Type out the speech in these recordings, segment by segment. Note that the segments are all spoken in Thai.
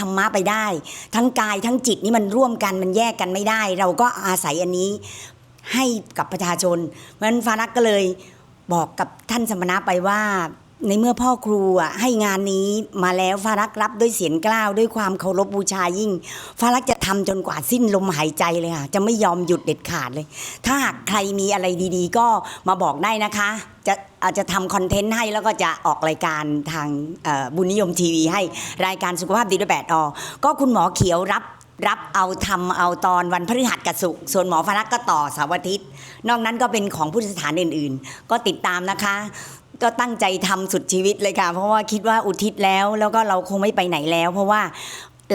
ธรรมะไปได้ ทั้งกายทั้งจิตนี่มันร่วมกันมันแยกกันไม่ได้ เราก็อาศัยอันนี้ให้กับประชาชนเพราะฉะนั้นฟ้ารักก็เลยบอกกับท่านสมณะไปว่าในเมื่อพ่อครูอะให้งานนี้มาแล้วฟารักรับด้วยเสียงกล้าวด้วยความเคารพบูชายิ่งฟารักจะ ทำจนกว่าสิ้นลมหายใจเลยค่ะ จะไม่ยอมหยุดเด็ดขาดเลย ถ้าหากใครมีอะไรดีๆ ก็มาบอกได้นะคะ จะอาจจะทำคอนเทนต์ให้แล้วก็จะออกรายการทางบุญนิยมทีวีให้รายการสุขภาพดีด้วยแปดอก็คุณหมอเขียวรับรับเอาทำเอาตอนวันพฤหัสกับศุกร์ส่วนหมอฟรักก็ต่อเสาร์อาทิตย์ นอกนั้นก็เป็นของผู้สถานอื่น ๆ ก็ติดตามนะคะ ก็ตั้งใจทำสุดชีวิตเลยค่ะ เพราะว่าคิดว่าอุทิศแล้ว แล้วก็เราคงไม่ไปไหนแล้ว เพราะว่า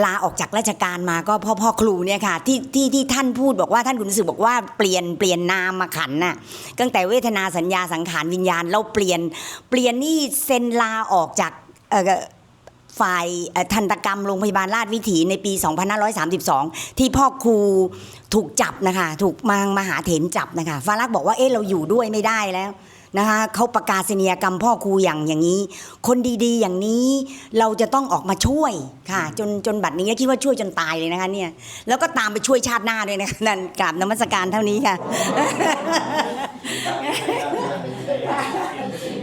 ลาออกจากราชการมาก็พ่อพ่อครูเนี่ยค่ะที่ที่ที่ท่านพูดบอกว่าท่านขุนศึกบอกว่าเปลี่ยนเปลี่ยนนามมาขันน่ะตั้งแต่เวทนาสัญญาสังขารวิญญาณ เราเปลี่ยนเปลี่ยนนี่เซ็นลาออกจากฝ่ายทันตกรรมโรงพยาบาลราชวิถีในปี 2532 ที่พ่อครูถูกจับนะคะ ถูกมางมหาเถนจับนะคะฟ้ารักบอกว่าเอ๊ะเราอยู่ด้วยไม่ได้แล้ว นะคะเขาประกาศนียกรรมพ่อครูอย่างอย่างนี้ คนดีๆอย่างนี้เราจะต้องออกมาช่วยค่ะ จนจนบัดนี้คิดว่าช่วยจนตายเลยนะคะเนี่ยแล้วก็ตามไปช่วยชาติหน้าด้วยนะคะนั่นกราบนมัสการเท่านี้ค่ะ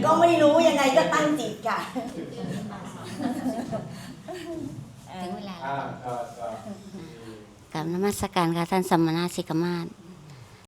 ก็ไม่รู้ยังไงก็ตั้งจิตค่ะถึงเวลาแล้วอ่าก็ก็กับนมัสการค่ะท่านสมณะสิกมาศ